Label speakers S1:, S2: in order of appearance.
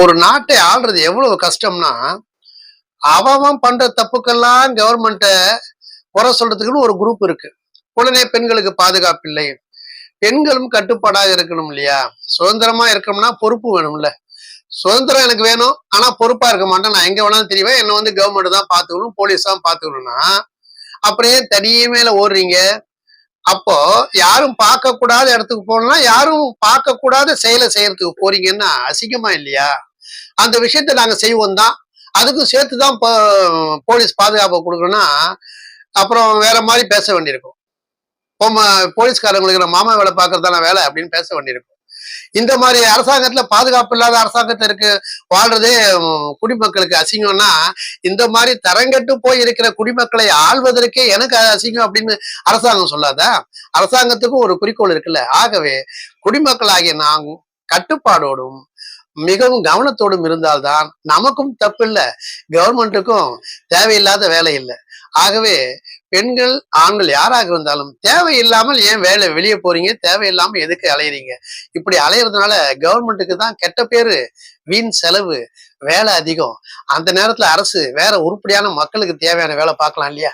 S1: ஒரு நாட்டை ஆள்றது எவ்வளவு கஷ்டம்னா அவன் பண்ற தப்புக்கெல்லாம் கவர்மெண்ட்ட குறை சொல்றதுக்குன்னு ஒரு குரூப் இருக்கு. உடனே பெண்களுக்கு பாதுகாப்பு இல்லை. பெண்களும் கட்டுப்பாடாக இருக்கணும் இல்லையா? சுதந்திரமா இருக்கணும்னா பொறுப்பு வேணும்ல. சுதந்திரம் எனக்கு வேணும் ஆனா பொறுப்பா இருக்க மாட்டேன். நான் எங்க வேணாலும் தெரியுவேன் என்ன வந்து கவர்மெண்ட் தான் பாத்துக்கணும் போலீஸ் தான் பாத்துக்கணும்னா அப்படியே தனியே மேல ஓடுறீங்க? அப்போ யாரும் பார்க்க கூடாத இடத்துக்கு போகணும்னா யாரும் பார்க்க கூடாத செயலை செய்யறதுக்கு போறீங்கன்னா அசிங்கமா இல்லையா? அந்த விஷயத்த நாங்க செய்வோம் தான். அதுக்கும் சேர்த்து தான் போ- போலீஸ் பாதுகாப்பு கொடுக்கணும்னா அப்புறம் வேற மாதிரி பேச வேண்டியிருக்கும். போலீஸ்காரங்களுக்கு நான் மாமா வேலை பார்க்கறதான வேலை அப்படின்னு பேச வேண்டியிருக்கும். இந்த மாதிரி அரசாங்கத்துல பாதுகாப்பு இல்லாத அரசாங்கத்தை இருக்கு வாழ்றதே குடிமக்களுக்கு அசிங்கம்னா இந்த மாதிரி தரங்கட்டு போய் இருக்கிற குடிமக்களை ஆள்வதற்கே எனக்கு அசிங்கம் அப்படின்னு அரசாங்கம் சொல்லாதா? அரசாங்கத்துக்கும் ஒரு குறிக்கோள் இருக்குல்ல. ஆகவே குடிமக்களாகிய நாங்கள் கட்டுப்பாடோடும் மிகவும் கவனத்தோடும் இருந்தால்தான் நமக்கும் தப்பில்லை. கவர்மெண்ட்டுக்கும் தேவையில்லாத வேலை இல்லை ஆகவே பெண்கள் ஆண்கள் யாராக இருந்தாலும் தேவையில்லாமல் ஏன் வேலை வெளியே போறீங்க? தேவையில்லாம எதுக்கு அலையிறீங்க? இப்படி அலையிறதுனால கவர்மெண்ட்டுக்கு தான் கெட்ட பேரு வீண் செலவு வேலை அதிகம். அந்த நேரத்துல அரசு வேற உருப்படியான மக்களுக்கு தேவையான வேலை பார்க்கலாம் இல்லையா?